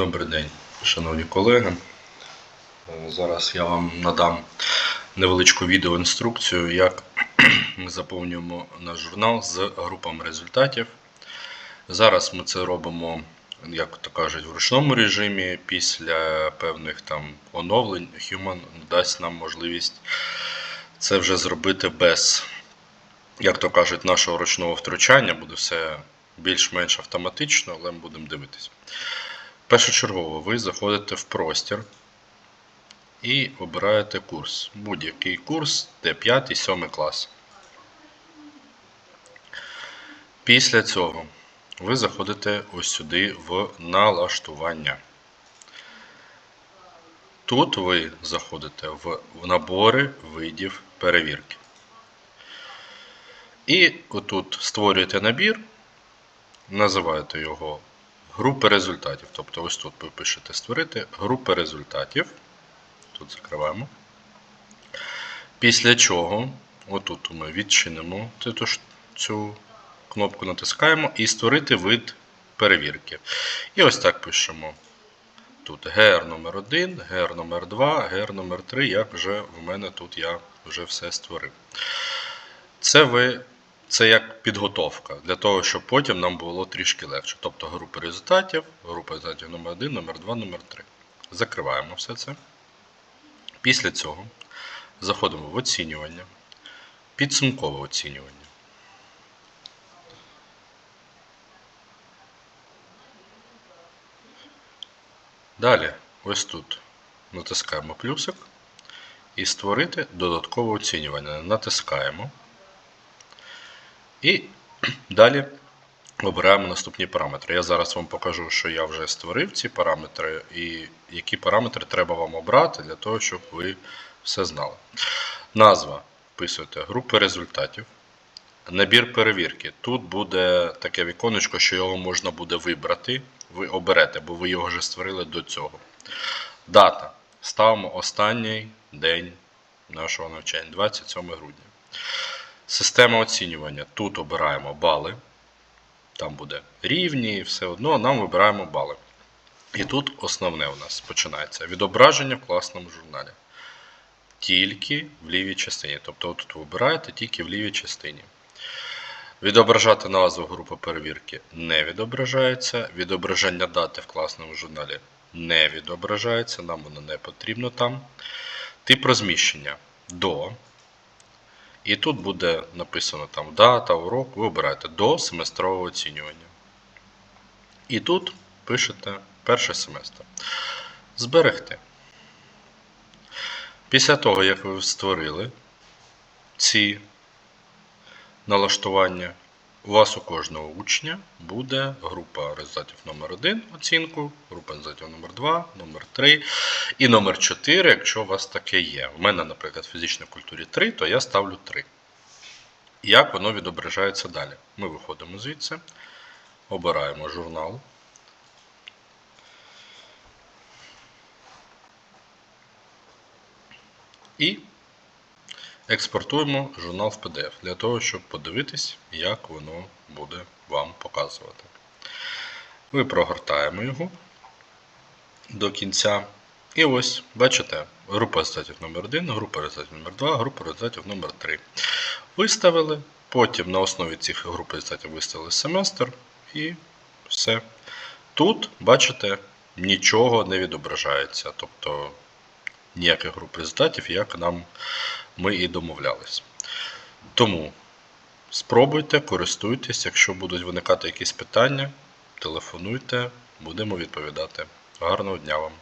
Добрий день, шановні колеги. Е, Зараз я вам надам невеличку відеоінструкцію, як ми заповнюємо наш журнал з групами результатів. Зараз ми це робимо, як то кажуть, в ручному режимі. Після певних там оновлень Human дасть нам можливість це вже зробити без, як то кажуть, нашого ручного втручання. Буде все більш-менш автоматично, але ми будемо дивитися. Першочергово ви заходите в простір і обираєте курс. Будь-який курс, де 5 7 клас. Після цього ви заходите ось сюди в налаштування. Тут ви заходите в набори видів перевірки. І отут створюєте набір, називаєте його групи результатів. Тобто ось тут ви пишете створити групи результатів. Тут закриваємо. Після чого, отут ми відчинимо цю, кнопку, натискаємо і створити вид перевірки. І ось так пишемо. Тут GR номер 1 GR номер 2 GR номер 3 як вже в мене тут я вже все створив. Це ви це як підготовка для того, щоб потім нам було трішки легше. Тобто групи результатів, група результатів номер 1 номер 2 номер 3 Закриваємо все це. Після цього заходимо в оцінювання, підсумкове оцінювання. Далі, ось тут натискаємо плюсик і створити додаткове оцінювання. Натискаємо. І далі обираємо наступні параметри. Я зараз вам покажу, що я вже створив ці параметри, і які параметри треба вам обрати для того, щоб ви все знали. Назва вписуєте групи результатів. Набір перевірки. Тут буде таке віконечко, що його можна буде вибрати. Ви оберете, бо ви його вже створили до цього. Дата. Ставимо останній день нашого навчання 27 грудня. Система оцінювання. Тут обираємо бали. Там буде рівні, все одно нам вибираємо бали. І тут основне у нас починається відображення в класному журналі. Тільки в лівій частині. Тобто тут ви вибираєте тільки в лівій частині. Відображати назву групи перевірки не відображається. Відображення дати в класному журналі не відображається, нам воно не потрібно там. Тип розміщення до. І тут буде написано там дата, урок, ви обираєте до семестрового оцінювання. І тут пишете перший семестр. Зберегти. Після того, як ви створили ці налаштування, у вас у кожного учня буде група результатів номер 1 оцінку, група результатів номер 2 номер 3 і номер 4, якщо у вас таке є. У мене, наприклад, в фізичній культурі 3, то я ставлю 3. Як воно відображається далі? Ми виходимо звідси, обираємо журнал. І експортуємо журнал в PDF для того, щоб подивитись, як воно буде вам показувати. Ми прогортаємо його до кінця. І ось, бачите, група результатів номер 1 група результатів номер 2 група результатів номер 3 Виставили, потім на основі цих груп результатів виставили семестр і все. Тут, бачите, нічого не відображається. Тобто ніяких груп результатів, як нам ми і домовлялись. Тому спробуйте, користуйтесь, якщо будуть виникати якісь питання, телефонуйте, будемо відповідати. Гарного дня вам!